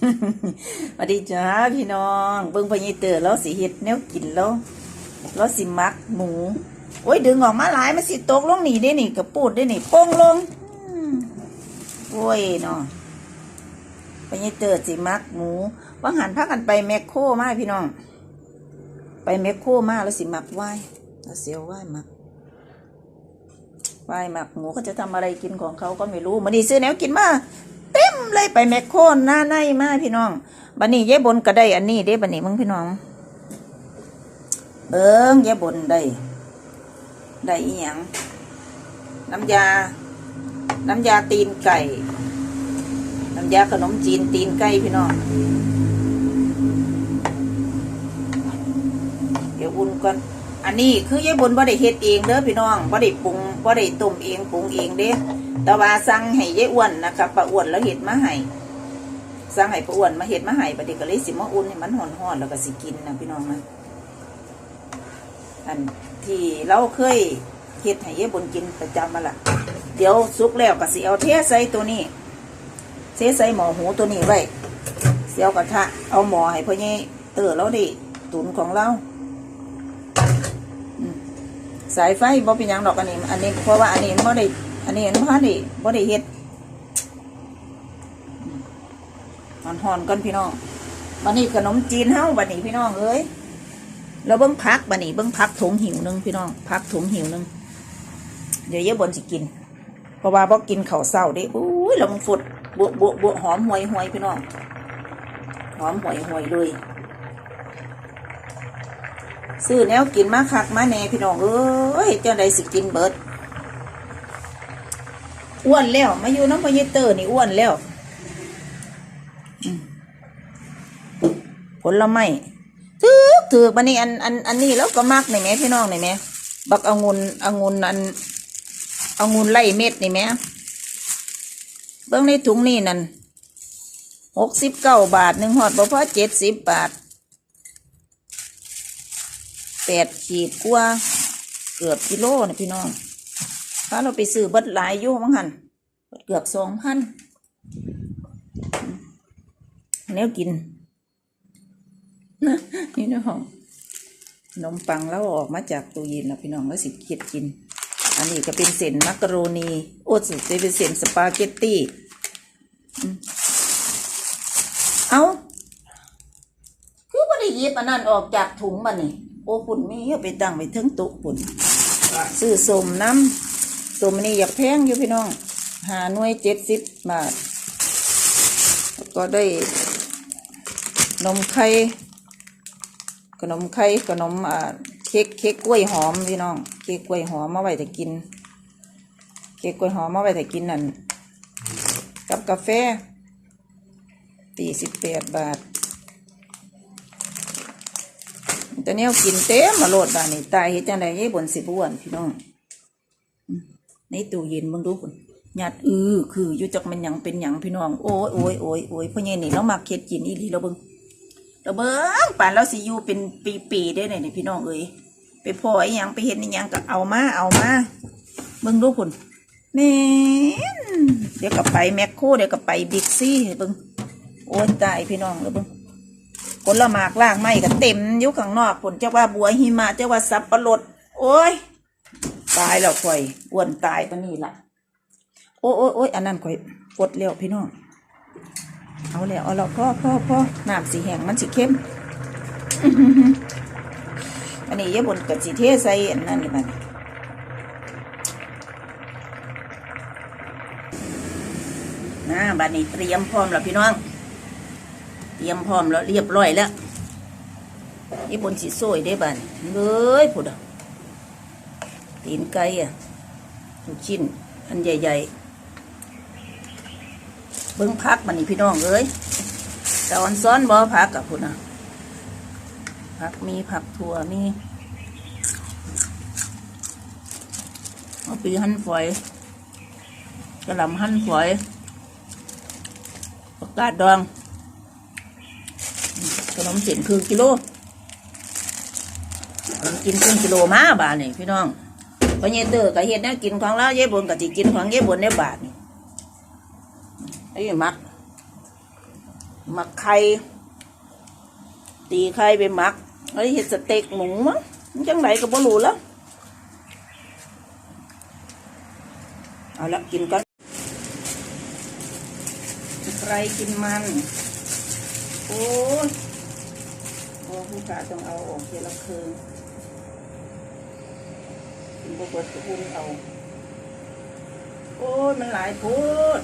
สวัสดีจ้าพี่น้องเบิ่งพญเตอร์แล้วสิเฮ็ดแนวกินแล้วแล้วสิมักหมูโอ้ยดึงออกมาหลายมันสิตกลงหนีได้หนี่กระปูดได้หนี่โป้งลงโอ้ยเนาะพญเตอร์สิมักหมูว่างหันพักกันไปแมคโครมาพี่น้อง ไปแมคโครมาแล้วสิมักไหวแล้วเสียวไหวมักไหวมักหมูเขาจะทำอะไรกินของเขาก็ไม่รู้มันดีซื้อแนวกินมา มเลยไปแมคโครหน้าในมาพี่น้องบันนี้ยายบนก็ได้อันนี้เด้บันนี้มึงพี่น้อง เบิ้งยายบนได้ได้อีหยังน้ำยา น้ำยาตีนไก่ น้ำยาขนมจีนตีนไก่พี่น้องเดี๋ยวอุ่นก่อนอันนี้คือยายบนบ่ได้เฮ็ดเองเด้อพี่น้องบ่ได้ปรุงบ่ได้ต้มเองปรุงเองเด้ แต่ว่าสั่งให้ยายอ้วนนะครับป้าอ้วนแล้วเฮ็ดมาให้สั่งให้ป้าอ้วนมาเฮ็ดมาให้บัดนี้ก็เลยสิมาอุ่นให้มันร้อนๆแล้วก็สิกินนะพี่น้องนะอันที่เราเคยเฮ็ดให้ยายบนกินประจำมาละเดี๋ยวสุกแล้วก็สิเอาเทใส่ตัวนี้เทใส่หม้อหูตัวนี้ไว้เสียวกระทะเอาหม้อให้พ่อใหญ่เตอเราได้ตุนของเราสายไฟบ่เป็นยังดอกอันนี้ อันนี้เพราะว่าอันนี้มันบ่ได้ อันนี้มันบ่ได้บ่ได้เฮ็ดมันหอนก่อนพี่น้องบันนี้ขนมจีนเฮ้าบันนี้พี่น้องเอ้ยแล้วเบิ่งพักบันนี้เบิ่งพักถุงหิวนึงพี่น้องพักถุงหิวนึงเดี๋ยวเยอะบนสิกิน เพราะว่าบ่กินข้าวเช้าเด้อุ้ยแล้วมันฝุดบวบวบวหอมหวยหวยพี่น้องหอมหวยหวยเลยซื้อแนวกินมาคักมาแหน่พี่น้องเอ้ยเจ้าใดสิกินเบิด อ้วนแล้ว มาอยู่น้ำพยเตอร์นี่อ้วนแล้วผลไม้ถือถือบันนี้อันอันอันนี้แล้วก็มักนี่แหมพี่น้องนี่แหมบักองุนองุนอันองุนไล่เม็ดนี่แหมเบื้องในถุงนี่นั่นหกสิบเก้าบาทหนึ่งหอดบ่พอเจ็ดสิบบาทแปดขีดกว่า เกือบกิโลนะพี่น้อง ถ้าเราไปซื้อเบิดหลายอยู่มั้งหันเกือบสองพันแนวกินนี่นะห้องนมปังแล้วออกมาจากตู้เย็นแล้วพี่น้องแล้วสิเกียดกิน อันนี้ก็เป็นเส้นมักกะโรนี โอ้สิเป็นเส้นสปาเกตตี้อืมเอาคือไม่ได้ยิบอันนั้นออกจากถุงมานี่โอ้ปุ่นมีเอาไปตั้งไว้เทั้งโต๊ะปุ่นซื้อสมน้ำ สมนี่อยากแพงอยู่พี่น้อง หาหน่วยเจ็ดสิบบาท ก็ได้นมไข่ขนมไข่ขนมอ่าเค้กเค้กกล้วยหอมพี่น้อง เค้กกล้วยหอมมาไว้แต่กิน เค้กกล้วยหอมมาไว้แต่กินนั่น กับกาแฟตีสิบแปดบาทแต่เนี้ยกินเต็มมาโหลดบานนี่ตายเฮ็ดจังไดยายบนสิบวนพี่น้อง ในตู้เย็นมึงดูคนหยัดอือคืออยู่จักมันหยังเป็นหยังพี่น้องโอ้ยโอ้ยโอ้ยโอ้ยพ่อใหญ่นี่เรามาเค็ดกินอีหลีเราเบิ่งเราเบิ่งป่านเราสิอยู่เป็นปีๆได้เนี่ยพี่น้องเอ้ยไปพ่อไอ้หยังไปเห็นไอ้หยังก็เอามาเอามาเบิ่งดูคนแม่นเดี๋ยวก็ไปแมคโครเดี๋ยวก็ไปบิ๊กซี่เบิ่งโอ้ยตายพี่น้องแล้วเบิ่งผลหมากล่างไม้ก็เต็มอยู่ข้างนอกผลเจ้าว่าบัวหิมะเจ้าว่าสับปะรดโอ้ย ตายแล้วข่อยอ้วนตายปะนี่ล่ะ โอ้ยโอ้ยโอ้ยอันนั้นข่อยปวดแล้วพี่น้อง เอาแล้วเอาแล้วพ่อพ่อพ่อน้ำสีแห้งมันสีเข้มอันนี้ยายบนกับสีเทใส่อันนั้นนี่มันนะบัดนี้เตรียมพร้อมแล้วพี่น้อง เตรียมพร้อมแล้วเรียบร้อยแล้วนี่บนสีสวยได้บ้านเลยพุดอะ ตีนไก่อะลูกชิ้น อันใหญ่ ๆ เบิ้งพักมันนี่พี่น้องเอ้ยแต่ออนซ้อนบ่พักกับพุ่นอะผักมีผักถั่วมีเอาปีหั่นฝอยกระหลำหั่นฝอยผักกาดดองขนมเส้นคือกิโลเอากินครึ่งกิโลมาบาทนี่พี่น้อง พอเยเตอร์กับเฮ็ดแนวกินของเราเย่บนกับจิกินของเย่บนในบาทนี่ไอ้มักหมักไข่ตีไข่ไปหมักเอ้เห็ดสเต็กหมูมั้งจังไหนก็บ่รู้แล้วเอาละกินกันใครกินมัน โอ้โอ้ผู้ขาต้องเอาออกเทละคืนกิน บ่เบิดก็พุ่นเอา โอ้ยมันหลายพูด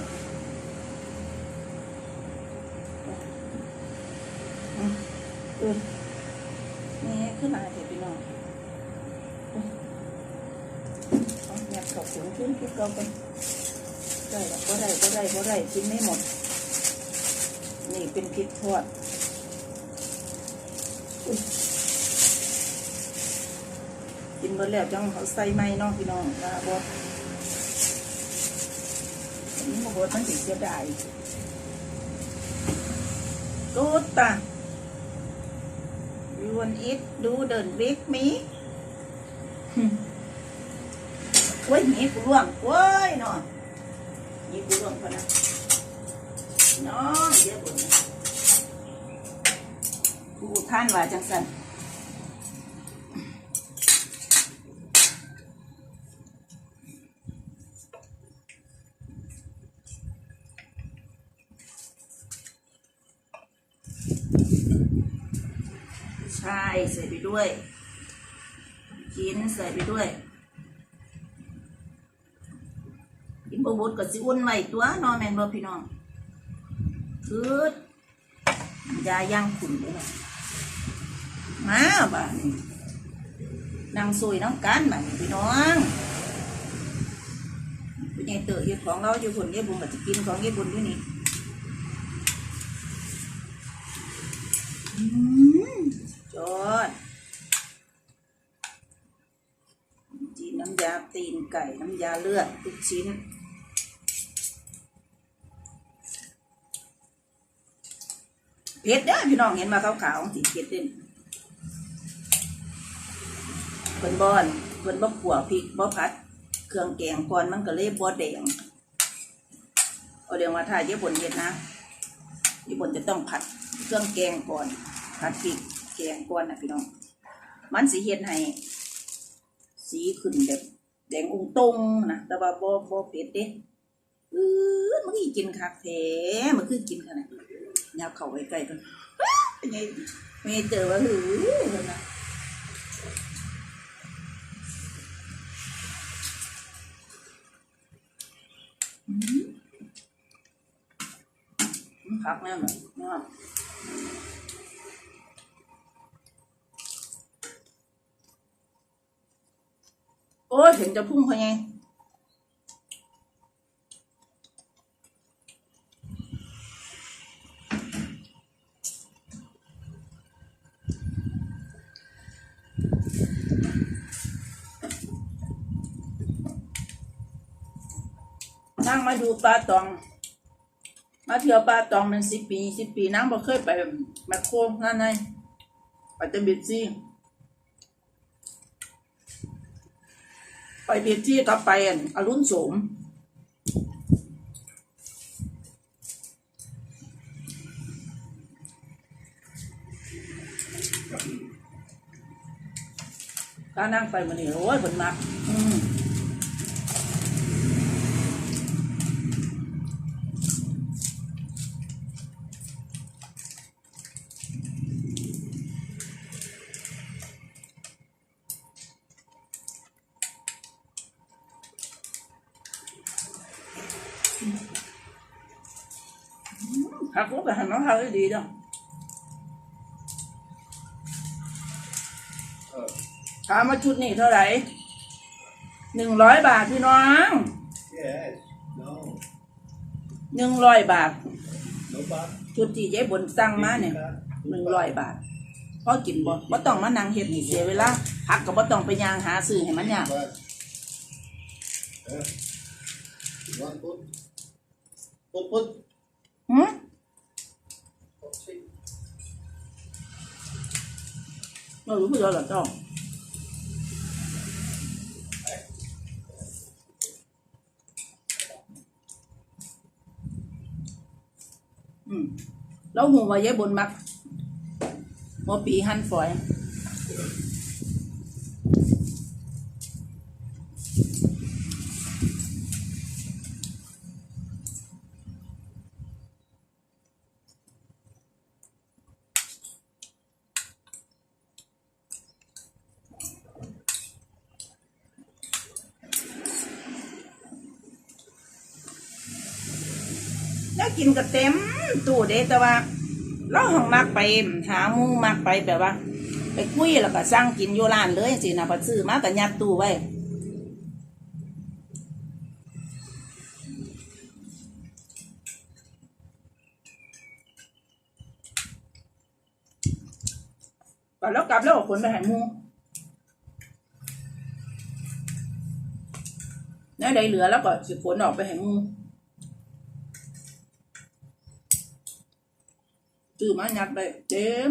อืมอืมนี่ขึ้นมาเถอะพี่น้องแม่ขอบคุณขึ้นขึ้นก่าไปได้ก็ได้ก็ได้ก็ได้กินไม่หมด นี่เป็นพริกทอดอุ๊ย กินเบดแล้วจังเขาใส่ไม้เนาะพี่น้องลาบดอันนี้โมโหมันถึงเสียดายกูตา you want it do the with me เว้ยหนีกูร่วงเว้ยน้อนหนีกูร่วงพอนะน้อนเดี๋ยวบุญนะกูท่านว่าจังสัน ด้วยกินใส่ไปด้วยกินบบุดก็สิอุ่นไว้ตัวนอนแมนบ่พี่น้องคืดยาย่างขุ่นไปเลยมาบ้านนี้นางซวยน้ำกันบ้านนี้พี่น้องเป็นไงเต๋อเฮ็ดของเราอยู่คนเยี่ยบุญก็จะกินของเยี่ยบุญอยู่นี่อืมจอดจีนน้ำยา ตีนไก่น้ำยาเลือดทุกชิ้น เผ็ดเด้อพี่น้องเห็นมาขาวๆสีเผ็ดเด่นเพิ่นบอนเพิ่นบ่ขัวพริกบ่ผัด เครื่องแกงก่อนมันก็เลยบ่แดงเอาเดี๋ยวมาถ่ายญี่ปุ่นเฮ็ดนะญี่ปุ่นจะต้องผัดเครื่องแกงก่อน ผัดพริกแกงก่อนนะพี่น้อง มันสิเฮ็ดให้สีขึ้นแบบ แดงองตรงนะแต่ว่าบ่บ่เผ็ดเด้อือมันคือกินคักแท้มันคือกินขนาดยับเข้าไปใกล้กันเป็นไงไม่เจอว่าหือนะพักแน่เลยนอ้ย เห็นจะพุ่งเขาไงนั่งมาดูปลาตอง มาเที่ยวปลาตองมันสิบปีสิบปีนั่งบ่เคยไปแมคโครนั่นไงไปแต่บิดซี่ ไปบิดซี่ก็ไปอนอรุณสมถ้านั่งไปมันนี่โอ้ยผลมัก อืมหักลูกไปหันน้องเขาได้ดีจ้ะถามมาชุดนี้เท่าไหร่หนึ่งร้อยบาทพี่น้อง Yes. No. หนึ่งร้อยบาท No bad. ชุดที่เจ๊บนสั่งมาเนี่ยหนึ่งร้อยบาทพอกินบ่บ่ต้องมานั่งเฮ็ดให้เสียเวลาหักก็บ่ต้องไปย่างหาซื้อให้มันยาก Bad. Yeah. You want put? Put, put. หื เรารู้เพื่อหรอจ้องอืมแล้วหัวายายบนมักหัวปีหั่นฝอย แล้วกินก็เต็ม ตู้เด้แต่ว่าเราหังมักไปหาหมูมักไปแบบว่า ไปคุยแล้วก็สั่งกินอยู่ร้านเลยสินะพอซื้อมาก็ยัดตู้ไว้ก่อนแล้วกลับแล้วเอาขนไปหาหมูแล้วใดเหลือแล้วก็สิขนออกไปหาหมู ซื้อมายัดไปเต็ม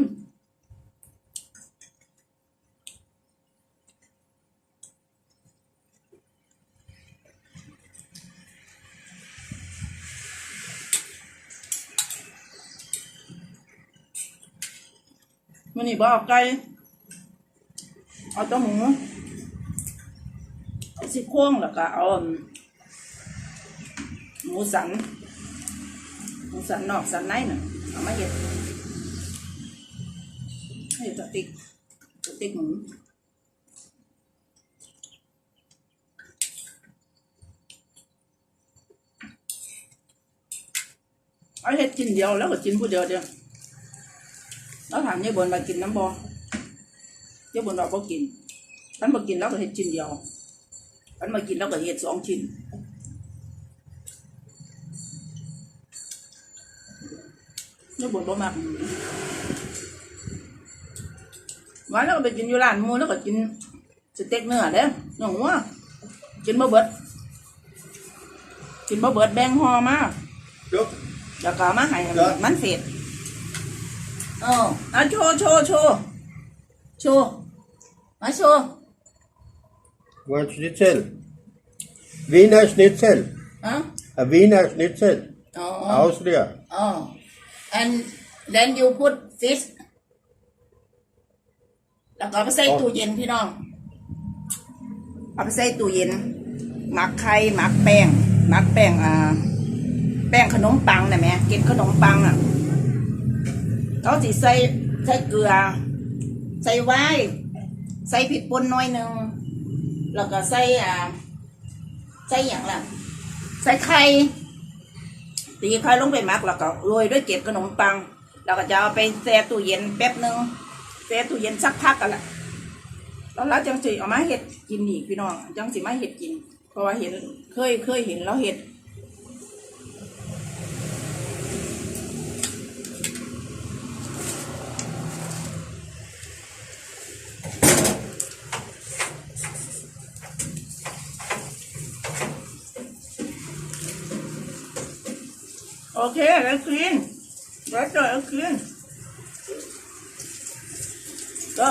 มันนี่บอกไก่เอาตัวหมูเอาซี่โครงแล้วก็เอาหมูสันหมูสันนอกสันในน่ะ เอามาเห็ดให้สติ๊กสติ๊กหมูเอาเห็ดกินเดียวแล้วก็กินผู้เดียวเดียว เห็ดชิ้นเดียวฉันมากินแล้วก็เห็ดสองชิ้นยายบนบ่มากวันแล้วก็ไปกินอยู่ร้านหมูแล้วก็กินสเต็กเนื้อเด้อน้องหัวกินบ่เบิด กินบ่เบิดแบ่งห่อมา Look. แล้วก็เอามาให้ครับมันเสร็จเออเอาโชว์โชว์โชว์โชว์มาโชว์ One Schnitzel. Wiener Schnitzel. อะ A Wiener Schnitzel. อ๋อ Austria. อ๋อ and then you put fish แล้วก็ไปใส่ตู้เย็นพี่น้อง เอาไปใส่ตู้เย็น หมักไข่หมักแป้ง หมักแป้งอ่า แป้งขนมปังนะแม่กินขนมปังอะเขาสิใส่ใส่เกลือ ใส่ไว้ใส่ผิดป่นน้อยหนึ่ง แล้วก็ใส่อ่า ใส่อย่างละใส่ไข่ ตีไข่ลงไปหมักแล้วก็โรยด้วยเกล็ดขนมปัง แล้วก็จะเอาไปแช่ตู้เย็นแป๊บหนึ่งแช่ตู้เย็นสักพักกันแหละแล้วเราจังสิเอามาเห็ดกินอีกพี่น้องจังสิมาเห็ดกิน เพราะว่าเห็นเคยเคยเห็นแล้วเห็ด โอเคแล้วคลีนแล้วจอยเอาคลีนก็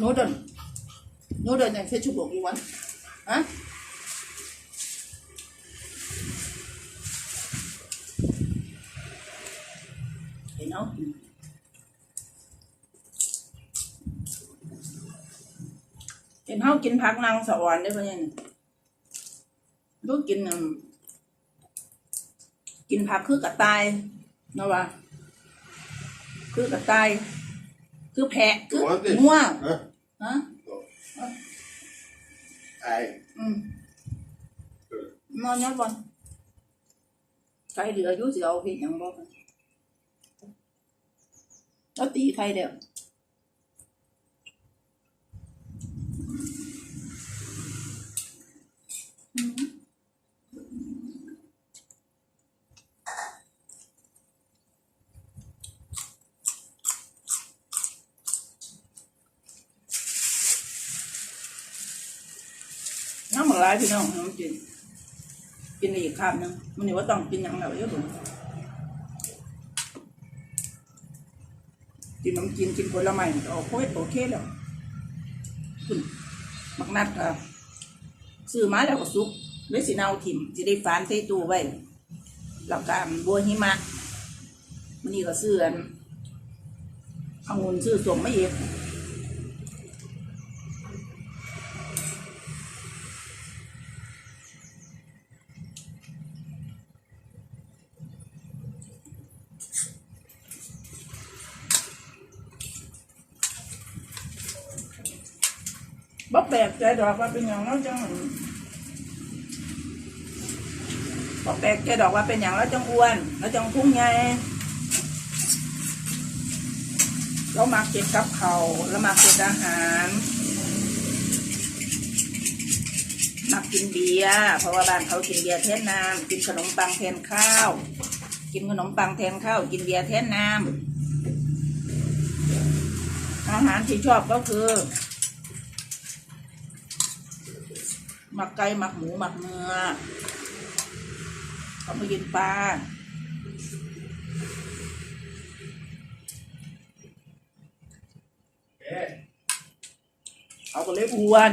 Noodle. Noodle and vegetable you want? Huh? You เห็นเฮากินผักนางสะอ่อนได้ปะเนี่ยลูกกินอืมกินผักคือกระต่ายเนาะวะคือกระต่าย คือแพะคือ What is งัว Huh? ฮะ Ei. อืมนอนยังก่อนใครเหลืออยู่สิเอาเห็นยังบอกแล้วตีใครเดี๋ยว น้ำมันลายพี่น้องน้ำกิน กินอีกคำหนึงมันนี่ว่าต้องกินอย่างไรเยอะผมกินน้ำกินกินผลไม้มันก็โอเคโอเคแล้วคุณมักนัดก็ซื้อมาแล้วก็สุกเลยสิเนาถิ่มสิได้ฝานใส่ตู้ไว้แล้วก็บัวหิมะมันนี่ก็ซื้ออันเอางุนซื้อสมไม่เอก บ่แปลกใจดอกว่าเป็นอย่างแล้วจังบ่แปลกใจดอกว่าเป็นอย่างแล้วจังอ้วนแล้วจังพุ่งใหญ่เรามาเก็บกับเขาวแล้วมาเก็บอาหารมากินเบียร์เพราะว่าบ้านเขากินเบียร์แทนน้ำกินขนมปังแทนข้าว กินขนมปังแทนข้าว กินเบียร์แทนน้ำอาหารที่ชอบก็คือ ห มักไก่หมักหมูหมักเนื้อเขามากินปลาเขาก็เล็บอ้วน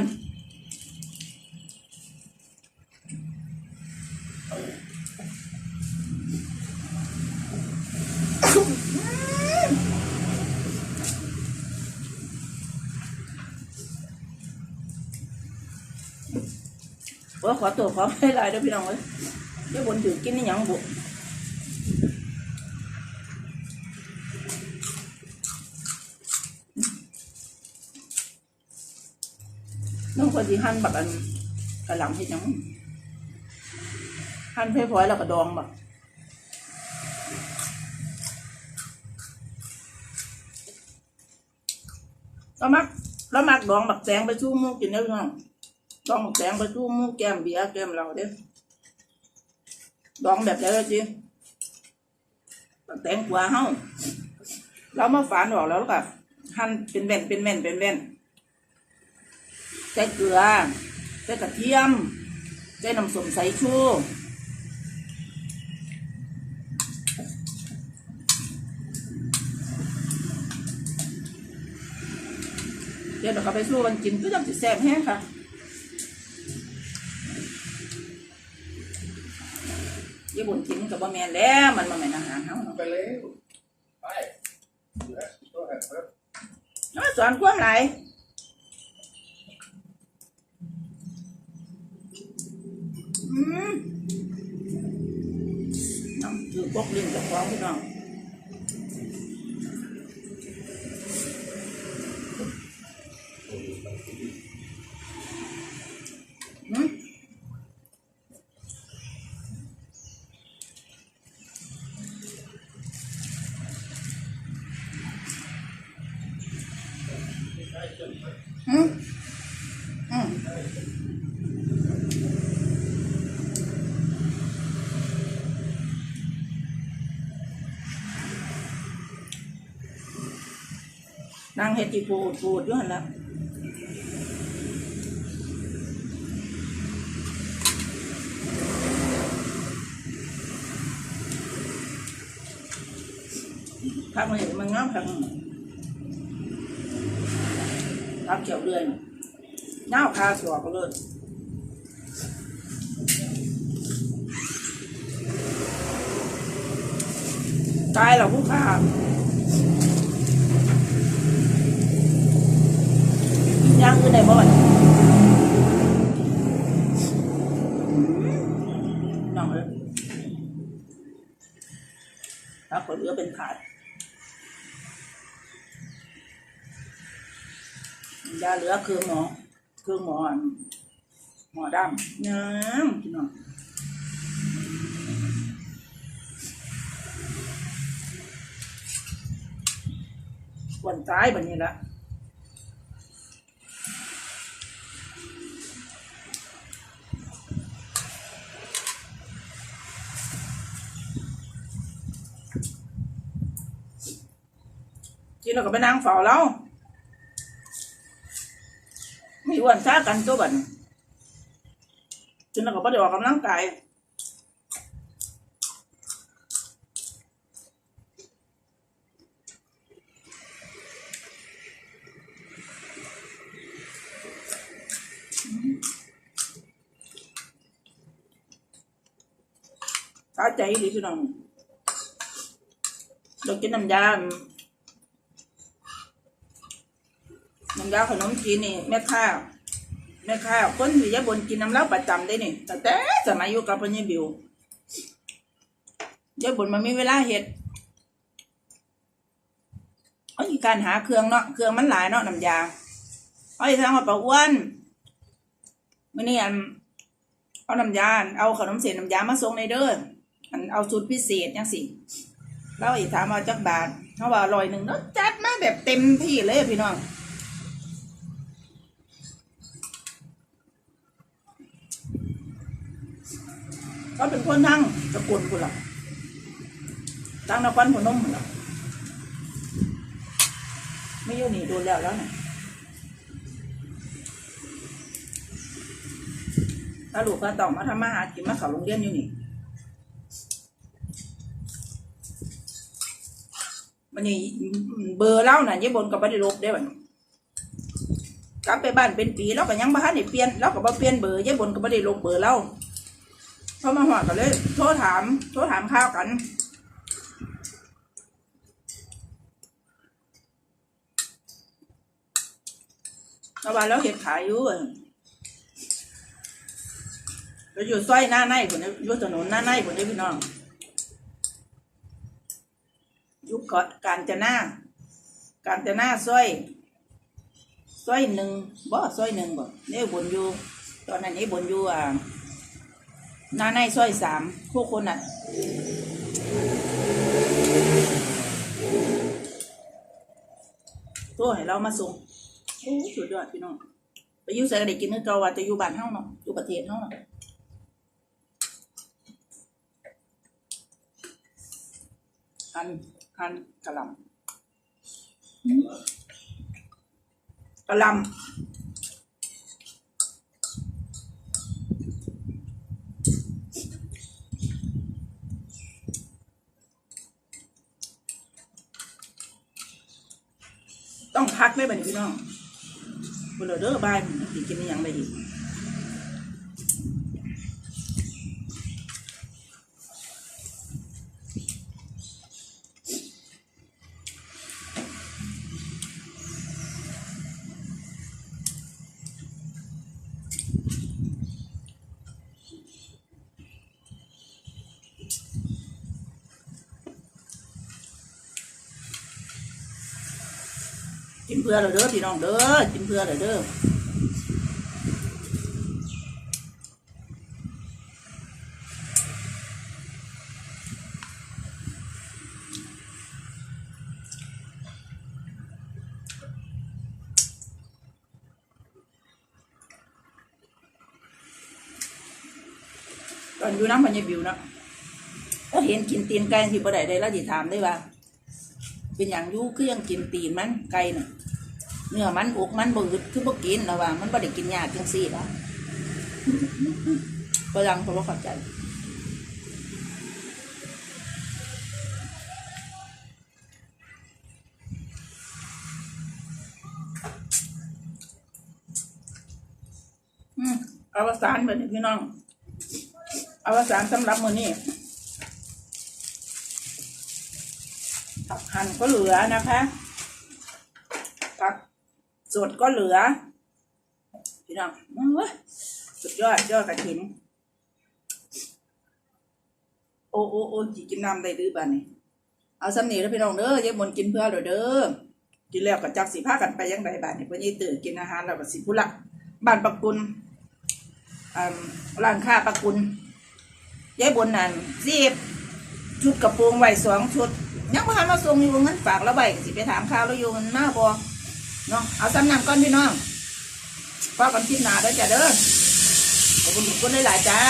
ว่าขอตัวขอให้ลายเด้อพี่น้องเอ้ยเดี๋ยวบนถือกินนี่ยังบุน้องคนที่หั่นแบบอันกระหล่ำเห็ดหยังหั่นเพื่พอยแล้วก็ดองแบบแล้วมักแล้วมักดองแบักแจงไปชู้มูกินเด้อพี่น้อง ดองแสงไปทู่มูแก้มเบียร์แก้มเราเด้อดองแบบไหนล่ะจีแตงกวาเฮาเรามาฝานออกแล้วก็หั่นเป็นแว่นเป็นแว่นเป็นแว่นใส่เกลือใส่กระเทียมใส่น้ำส้มสายชูเดี๋ยวเราก็ไปสู้กันกินก็จะแซ่บแห้งค่ะ ญี่ปุ่นกินกับบ่แม่นแล้ว มันมาแม่นอาหารเขาเนาะไปเลยไปแอบครับน้าสอนความหลอืมน้ำคือพวกลิ้นกับของพี่น้อง นางเฮ็ดจีปูดปูดอยู่หันละพักมันมันงามพักพักเกี่ยวเรื่อยเงาคาสวก็เลยตายแล้วผู้ขากิน ย่างอื่นได้บ่บัดนี้น้องเอ้ยถ้าคนเหลือเป็นขาดยาเหลือคือหมอคือหมออันหมอดำน้ำพี่น้องวันตายแบบนี้ละ chứ nó có bên ăn phò đâu ไม่อ้วนซ่ากันตัวบันฉันก็ไม่ได้ออกกำลังกายสาใจดีพี่น้องเรากินน้ำยา ยาขนมจีนนี่แม่ค้าแม่ค้าคนที่ยาบนกินน้ำเล้าประจำได้นี่ตั้งแต่สมัยอยู่กับพญบิวยายบนมันมีเวลาเฮ็ดเอาอีกการหาเครื่องเนาะเครื่องมันหลายเนาะน้ำยาเอาอีกทางว่าปลาอ้วนมื่อนี้อันเอาน้ำยาเอาขนมเส้นน้ำยามาส่งในเด้ออันเอาสูตรพิเศษยังสิแล้วอีกถามว่าจักบาทเขาว่าอร่อยหนึ่งเนาะจัดมาแบบเต็มที่เลยพี่น้อง เขาเป็นคนทั้งตะกุนคุณล่ะทั้งนครพนมคุณล่ะไม่อยู่นี่โดนแล้วแล้วนะถ้าลูกก็ต้องมาทำมาหากินมาเขาโรงเรียนอยู่นี่มันนี่เบอร์เล่าน่ะยี่บนกับบัตรลบได้บ่เนี่ยกลับไปบ้านเป็นปีแล้วก็ยังบ้านได้เปลี่ยนแล้วก็บ่เปลี่ยนเบอร์ยี่บนกับบัตรลบเบอร์เล่า พอมาหอดก็เลย โทรถาม โทรถามข้าวกันระหว่างแล้วเห็ดขายอยู่เราอยู่ซอยหน้าในคนนี้อยู่ถนนหน้าในคนนี้พี่น้องอยุคกาะการจะหน้า การจะหน้าซอยซอยหนึ่งบ่ซอยหนึ่งบ่เนี่ยบนอยู่ ตอนนั้นนี่บนอยู่อ่า หน้าในซอยสามพวกคนอะตัวให้เรามาส่งโอ้สุดยอดพี่น้องไปยู่ใส่กระดิกินนึกเกาว่าจะอยู่บ้านเฮาเนาะอยู่ประเทศเฮาเนาะคันคันกะลำกะลำ พักได้บันี้พี่น้องบุเรอเด้อบายมันสิกินอหยังได้อีก พื่อเราเด้อพี่น้องเด้อกินเพื่อเราเด้อตอนอยู่น้ำพันยบิวเนาะก็เห็นกินตีนไก่ที่บ่ได้ได้แล้วสิถามได้ว่า เป็นอย่างอยูคือยังกินตีนมันไก่น่ะ เนื้อมันอกมันบืดคือบ่กินแล้วว่า มันบ่ได้กินยาจังซี่แล้วฝรั่งเขาบ่เข้าใจอืมอวสานเหมือนพี่น้อง อวสานสำหรับมือนี้ผักหั่นก็เหลือนะคะ สดก็เหลือ พี่น้องสุดยอดยอดกระถิน โอ้โอ้โอ้จิกินน้ำได้ดื้อบ้านนี่เอาสำนีแล้วพี่น้องเด้อยายมนกินเพื่อเราเด้อกินแล้วก็จักสีผ้ากันไปยังไงบ้านนี่เพื่อนยี่ตื่นกินอาหารแล้วก็สิพุละบ้านปักกุลอ่าร้านค้าปักกุลยายบนนั่นสิบชุดกระโปรงไว้สองชุดยังบ่นมาส่งอยู่เงินฝากแล้วใบสิไปถามข่าวแล้วอยู่เงินมาบ่ เนาะเอาสำนักก่อนพี่น้องพ่อกันคิดหนาได้จ้ะเด้อขอบคุณทุกคนหลายๆจ้า